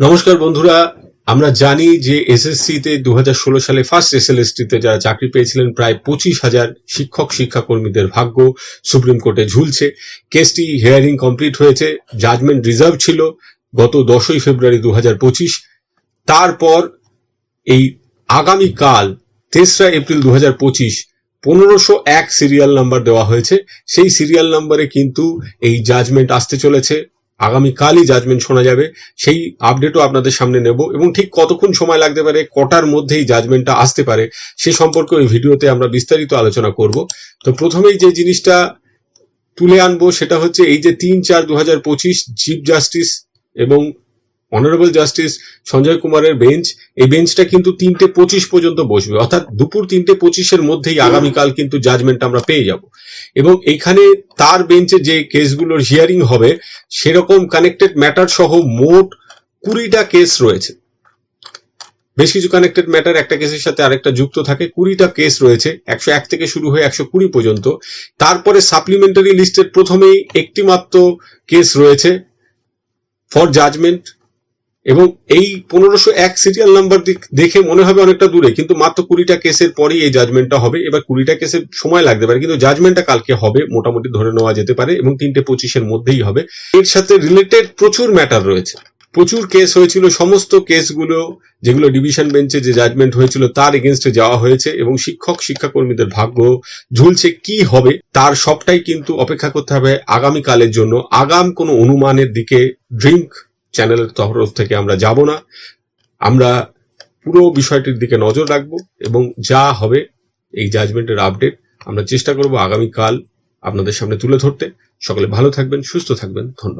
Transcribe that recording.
নমস্কার বন্ধুরা, আমরা জানি যে এসএসসি তে দু ষোলো সালে ফার্স্ট এসএলএসটি তে যারা চাকরি পেয়েছিলেন, প্রায় পঁচিশ হাজার শিক্ষক, শিক্ষাকর্মীদের ভাগ্য সুপ্রিম কোর্টে ঝুলছে। কেসটি হিয়ারিং কমপ্লিট হয়েছে জাজমেন্ট রিজার্ভ ছিল গত দশই ফেব্রুয়ারি দু হাজার পঁচিশ। তারপর এই আগামীকাল তেসরা এপ্রিল দু হাজার পঁচিশ, পনেরোশো এক সিরিয়াল নাম্বার দেওয়া হয়েছে। সেই সিরিয়াল নাম্বারে কিন্তু এই জাজমেন্ট আসতে চলেছে। আগামীকালই জাজমেন্ট শোনা যাবে। সেই আপডেটও আপনাদের সামনে নেব এবং ঠিক কতক্ষণ সময় লাগতে পারে, কটার মধ্যেই জাজমেন্টটা আসতে পারে, সে সম্পর্কে ওই ভিডিওতে আমরা বিস্তারিত আলোচনা করব। তো প্রথমেই যে জিনিসটা তুলে আনব সেটা হচ্ছে এই যে তিন চার দু হাজার পঁচিশ চিফ জাস্টিস এবং অনারেবল জাস্টিস সঞ্জয় কুমারের বেঞ্চ এই বেঞ্চটা কিন্তু তিনটে পঁচিশ পর্যন্ত বসবে। অর্থাৎ দুপুর তিনটে পঁচিশের মধ্যেই আগামীকাল কিন্তু জাজমেন্ট আমরা পেয়ে যাব। এবং এখানে তার বেঞ্চে যে কেসগুলোর হিয়ারিং হবে, সেরকম কানেক্টেড ম্যাটার সহ মোট কুড়িটা কেস রয়েছে। বেশ কিছু কানেক্টেড ম্যাটার একটা কেসের সাথে আরেকটা যুক্ত থাকে, কুড়িটা কেস রয়েছে, একশো এক থেকে শুরু হয়ে একশো কুড়ি পর্যন্ত। তারপরে সাপ্লিমেন্টারি লিস্টের প্রথমেই একটি মাত্র কেস রয়েছে। ফর জাজমেন্ট এবং এই পনেরোশো এক সিরিয়াল নাম্বার দেখে মনে হবে অনেকটা দূরে, কিন্তু মাত্র কুড়িটা কেসের পরেই এই জাজমেন্টটা হবে। এবার কুড়িটা কেসের সময় লাগতে পারে, কিন্তু জাজমেন্টটা কালকে হবে, মোটামুটি ধরে নেওয়া যেতে পারে, এবং তিনটে পঁচিশের মধ্যেই হবে। এর সাথে রিলেটেড প্রচুর ম্যাটার রয়েছে। প্রচুর কেস হয়েছিল, সমস্ত কেসগুলো যেগুলো ডিভিশন বেঞ্চে যে জাজমেন্ট হয়েছিল, তার এগেনস্টে যাওয়া হয়েছে, এবং শিক্ষক, শিক্ষাকর্মীদের ভাগ্য ঝুলছে কি হবে, তার সবটাই কিন্তু অপেক্ষা করতে হবে আগামীকালের জন্য। আগাম কোনো অনুমানের দিকে ড্রিঙ্ক চ্যানেলের তরফ থেকে আমরা যাব না। আমরা পুরো বিষয়টির দিকে নজর রাখব এবং যা হবে এই জাজমেন্টের আপডেট আমরা চেষ্টা করব আগামীকাল আপনাদের সামনে তুলে ধরতে। সকলে ভালো থাকবেন, সুস্থ থাকবেন। ধন্যবাদ।